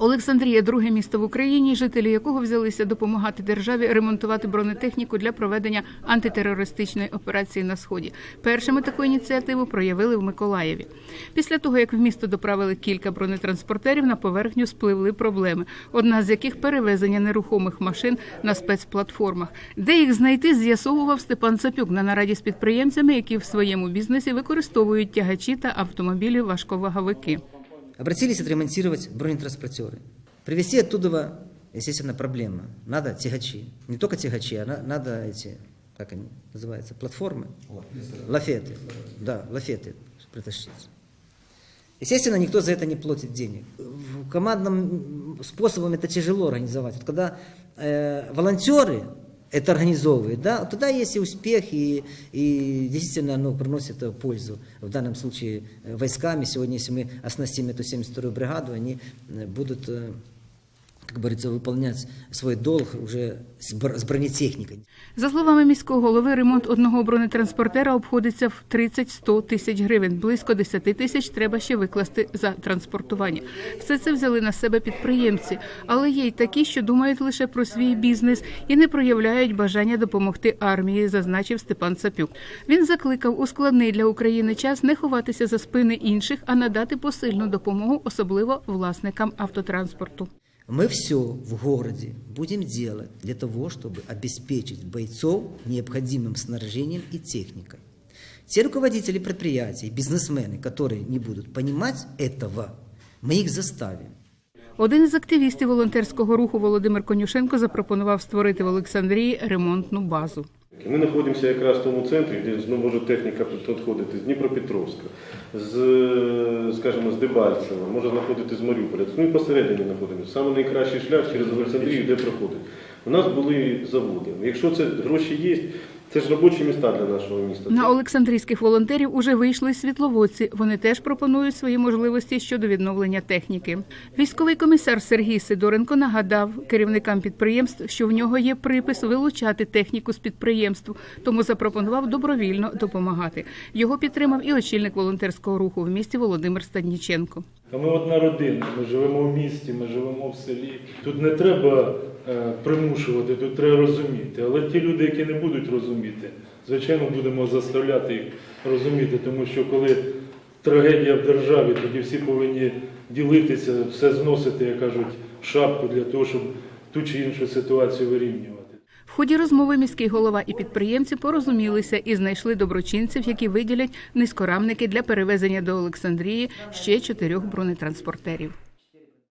Олександрія друге місто в Україні, жителі якого взялися допомагати державі ремонтувати бронетехніку для проведення антитерористичної операції на сході. Першими таку ініціативу проявили в Миколаєві. Після того, як в місто доправили кілька бронетранспортерів, на поверхню спливли проблеми. Одна з яких перевезення нерухомих машин на спецплатформах. Де їх знайти, з'ясовував Степан Цапюк на нараді з підприємцями, які в своєму бізнесі використовують тягачі та автомобілі важковаговики. Обратились отремонтировать бронетранспортеры. Привезти оттуда, естественно, проблема. Надо тягачи. Не только тягачи, а на- надо эти, как они называются, платформы? Лафеты. Да, лафеты притащить. Естественно, никто за это не платит денег. Командным способом это тяжело организовать. Вот когда э, волонтеры это организовывают, да, тогда есть и успех, и, и действительно оно приносит э, пользу. В данном случае э, войсками. Сегодня, если мы оснастим эту 72-ю бригаду, они э, будут, как говорится, выполнять свой долг уже с бр- бронетехникой. За словами міського голови, ремонт одного бронетранспортера обходиться в 30-100 тисяч гривень. Близько 10 тисяч треба ще викласти за транспортування. Все це взяли на себе підприємці, але є й такі, що думають лише про свій бізнес і не проявляють бажання допомогти армії, зазначив Степан Цапюк. Він закликав у складний для України час не ховатися за спини інших, а надати посильну допомогу, особливо власникам автотранспорту. Мы все в городе будем делать для того, чтобы обеспечить бойцов необходимым снаряжением и техникой. Те руководители предприятий, бизнесмены, которые не будут понимать этого, мы их заставим. Один із активістів волонтерського руху Володимир Конюшенко запропонував створити в Олександрії ремонтну базу. Ми знаходимося якраз в тому центрі, де знову може техніка підходити з Дніпропетровська, з, скажімо, з Дебальцева, може знаходити з Маріуполя. Ми посередині знаходимося. Саме найкращий шлях через Олександрію, де проходить. У нас були заводи. Якщо це гроші є, це ж робочі міста для нашого міста. На Олександрійських волонтерів уже вийшли світловодці. Вони теж пропонують свої можливості щодо відновлення техніки. Військовий комісар Сергій Сидоренко нагадав керівникам підприємств, що в нього є припис вилучати техніку з підприємств, тому запропонував добровільно допомагати. Його підтримав і очільник волонтерського руху в місті Володимир Стадніченко. Ми одна родина, ми живемо в місті, ми живемо в селі. Тут не треба примушувати, тут треба розуміти. Але ті люди, які не будуть розуміти, звичайно, будемо заставляти їх розуміти, тому що коли трагедія в державі, тоді всі повинні ділитися, все зносити, як кажуть, шапку для того, щоб ту чи іншу ситуацію вирівнювати. В ході розмови міський голова і підприємці порозумілися і знайшли доброчинців, які виділять низькорамники для перевезення до Олександрії ще чотирьох бронетранспортерів.